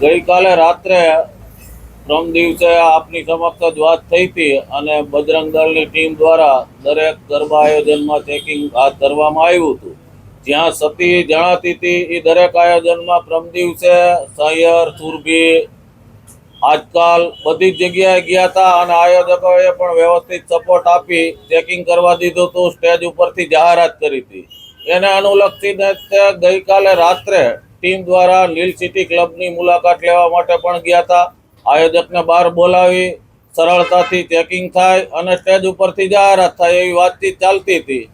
ગઈકાલે રાત્રે પ્રમ દિવસે આપની સમક્ષ જ વાત થઈ હતી અને બજરંગ દળની ટીમ દ્વારા દરેક ગરબા આયોજનમાં ચેકિંગ હાથ ધરવામાં આવ્યું હતું. જ્યાં સતી જણાતી હતી એ દરેક આયોજનમાં પ્રમ દિવસે સહયર, સુરભી, આજકાલ બધી જ જગ્યાએ ગયા હતા અને આયોજકોએ પણ વ્યવસ્થિત સપોર્ટ આપી ચેકિંગ કરવા દીધું હતું સ્ટેજ ઉપરથી જાહેરાત કરી હતી. એને અનુલક્ષીને ગઈકાલે રાત્રે ટીમ દ્વારા લીલ સિટી ક્લબની મુલાકાત લેવા માટે પણ ગયા હતા. આયોજકને બહાર બોલાવી સરળતાથી ચેકિંગ થાય અને સ્ટેજ ઉપરથી જાહેરાત થાય એવી વાતચીત ચાલતી હતી.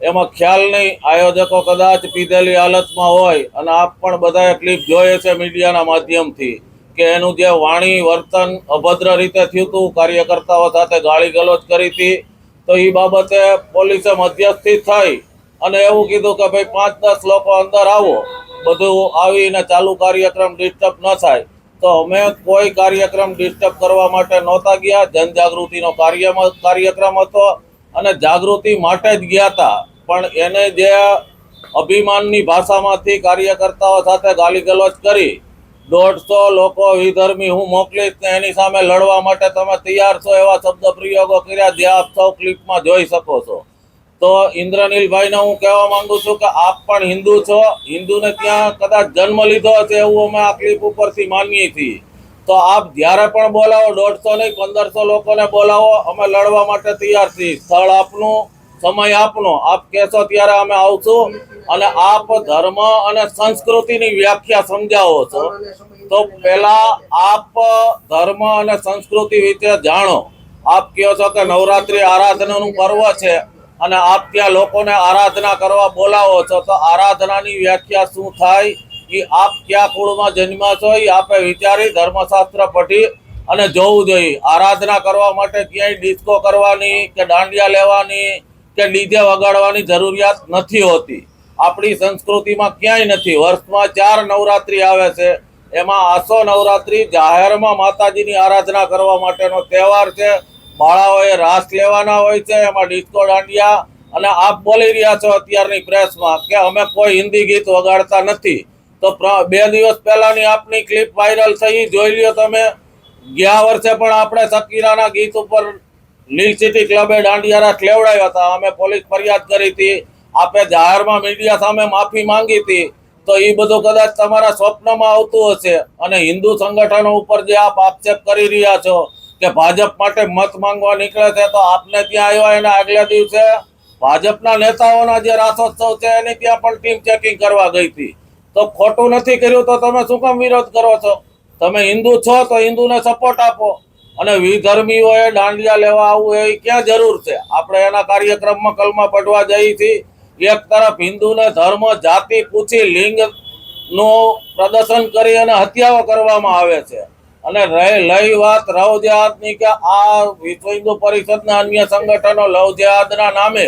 એમાં ખ્યાલ નહીં, આયોજકો કદાચ પીધેલી હાલતમાં હોય અને આપ પણ બધાએ ક્લિપ જોઈએ છે મીડિયાના માધ્યમથી કે એનું જે વાણી, વર્તન અભદ્ર રીતે થયું હતું, કાર્યકર્તાઓ સાથે ગાળી ગલોચ કરી હતી, તો એ બાબતે પોલીસે મધ્યસ્થી થઈ અને એવું કીધું કે, ભાઈ, પાંચ દસ લોકો અંદર આવો. બધું આવીને ચાલુ કાર્યક્રમ ડિસ્ટર્બ ન થાય. તો અમે કોઈ કાર્યક્રમ ડિસ્ટર્બ કરવા માટે નહોતા ગયા. જનજાગૃતિનો કાર્ય કાર્યક્રમ હતો અને જાગૃતિ માટે જ ગયા હતા. પણ એને જે અભિમાનની ભાષામાંથી કાર્યકર્તાઓ સાથે ગાલીગલોચ કરી, દોઢસો લોકો વિધર્મી હું મોકલીશ ને એની સામે લડવા માટે તમે તૈયાર છો એવા શબ્દ પ્રયોગો કર્યા. જે આપ સૌ ક્લિપમાં જોઈ શકો છો. તો ઇન્દ્રનીલભાઈને હું કહેવા માંગુ છું કે આપ પણ હિન્દુ છો. હિન્દુને ત્યાં કદાચ જન્મ લીધો હશે એવું અમે આ ક્લિપ ઉપરથી માનીએ છીએ. તો આપ જ્યારે પણ બોલાવો, દોઢસો નહીં, પંદરસો લોકોને બોલાવો, અમે લડવા માટે તૈયાર છીએ. સ્થળ આપનું, સમય આપનો. આપ કહેશો ત્યારે અમે આવશું અને આપ ધર્મ અને સંસ્કૃતિની વ્યાખ્યા સમજાવો છો. તો પહેલા આપ ધર્મ અને સંસ્કૃતિ વિશે જાણો. આપ કહો છો કે નવરાત્રી આરાધનાનું પર્વ છે. અને આપ ત્યાં લોકોને આરાધના કરવા બોલાવો છો, તો આરાધનાની વ્યાખ્યા શું થાય? એ આપ ક્યાં કુળમાં જન્મ્યા છો? એ આપે વિચારી ધર્મશાસ્ત્ર પઢી અને જોવું જોઈએ. આરાધના કરવા માટે ક્યાંય ડિસ્કો કરવાની કે દાંડિયા લેવાની કે ડીજે વગાડવાની જરૂરિયાત નથી હોતી. આપણી સંસ્કૃતિમાં ક્યાંય નથી. વર્ષમાં ચાર નવરાત્રી આવે છે. એમાં આસો નવરાત્રી જાહેરમાં માતાજીની આરાધના કરવા માટેનો તહેવાર છે. બાળાઓએ રાસ લેવાના હોય છે, એમાં ડિસ્કો દાંડિયા અને આપ બોલી રહ્યા છો અત્યારની પ્રેસમાં કે અમે કોઈ હિન્દી ગીત વગાડતા નથી. તો બે દિવસ પહેલાની આપની ક્લિપ વાયરલ થઈ, જોઈ લ્યો તમે. ગયા વર્ષે પણ આપણે સકીરાના ગીત ઉપર નીલ સિટી ક્લબે દાંડિયારા લેવડાવ્યા હતા. અમે પોલીસ ફરિયાદ કરી હતી. આપે જાહેરમાં મીડિયા સામે માફી માંગી હતી. તો એ બધું કદાચ તમારા સ્વપ્નમાં આવતું હશે અને હિન્દુ સંગઠનો ઉપર જે આપ આક્ષેપ કરી રહ્યા છો કે ભાજપ માટે મત માંગવા નીકળે છે તો આપને ત્યાં આવ્યા એના આગલા દિવસે ભાજપના નેતાઓના જે રાસોત્સવ છે એની ત્યાં પણ ટીમ ચેકિંગ કરવા ગઈ હતી. તો ખોટું નથી કર્યું તો તમે શું કામ વિરોધ કરો છો? તમે હિન્દુ છો તો હિન્દુને સપોર્ટ આપો. અને વિધર્મીઓએ દાંડિયા લેવા આવવું એ ક્યાં જરૂર છે? આપણે એના કાર્યક્રમમાં કલમા પડવા જઈએ છીએ. એક તરફ હિન્દુને ધર્મ, જાતિ પૂછી લિંગનું પ્રદર્શન કરી અને હત્યાઓ કરવામાં આવે છે. અને રહી વાત લવ જેહાદની કે આ વિશ્વ હિન્દુ પરિષદના અન્ય સંગઠનો લવ જેહાદના નામે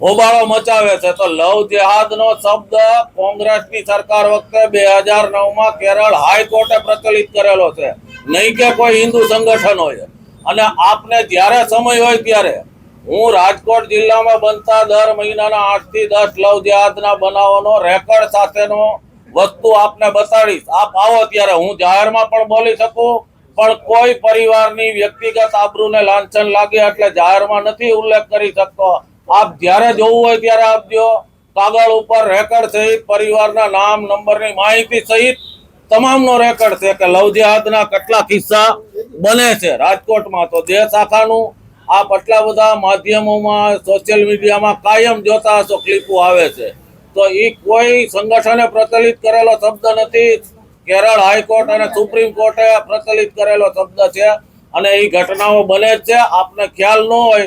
હોબાળો મચાવે છે. તો લવ જેહાદનો શબ્દ કોંગ્રેસની સરકાર વખતે બે હજાર નવમાં કેરળ હાઈકોર્ટે પ્રચલિત કરેલો છે. નહીં કે કોઈ હિન્દુ સંગઠન હોય. અને આપને જ્યારે સમય હોય ત્યારે હું રાજકોટ જિલ્લામાં બનતા દર મહિનાના આઠથી દસ લવ જેહાદના બનાવોનો રેકોર્ડ સાથેનો વસ્તુ આપને બતાડીશ. આપ આવો ત્યારે. હું જાહેરમાં પણ બોલી શકું, પણ કોઈ પરિવારની વ્યક્તિગત આબરૂને લાંછન લાગે એટલે જાહેરમાં નથી ઉલ્લેખ કરી શકતો. આપ જ્યારે જોવું હોય ત્યારે આપજો. કાગળ ઉપર રેકર્ડ સહિત પરિવારના નામ, નંબરની માહિતી સહિત તમામનો રેકર્ડ છે કે લવજેહાદના કેટલા કિસ્સા બને છે. રાજકોટમાં તો જે શાખાનું. આપ આટલા બધા માધ્યમોમાં સોશિયલ મીડિયામાં કાયમ જોતા હશો ક્લિપો આવે છે. તો એ કોઈ સંગઠને પ્રચલિત કરેલો શબ્દ નથી. કેરળ હાઈકોર્ટ અને સુપ્રીમ કોર્ટે પ્રચલિત કરેલો શબ્દ છે અને એ ઘટનાઓ બને જ છે. આપને ખ્યાલ ન હોય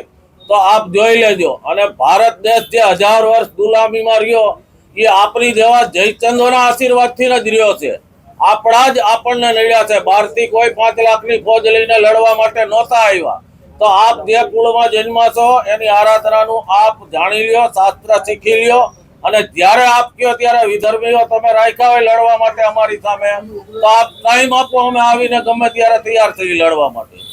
તો આપ જોઈ લેજો. અને ભારત દેશ જે હજાર વર્ષ ગુલામીમાં રહ્યો એ આપણી જેવા જયચંદોના આશીર્વાદથી જ રહ્યો છે. આપણા જ આપણને નડ્યા છે. બહારથી કોઈ પાંચ લાખની ફોજ લઈને લડવા માટે નહોતા આવ્યા. તો આપ જે કુળમાં જન્મા છો એની આરાધનાનું આપ જાણી લ્યો, શાસ્ત્ર શીખી લ્યો. અને જ્યારે આપ કયો ત્યારે વિધર્મીઓ તમે રાખ્યા હોય લડવા માટે અમારી સામે, તો આપ ટાઈમ આપો, અમે આવીને ગમે ત્યારે તૈયાર થઈ લડવા માટે.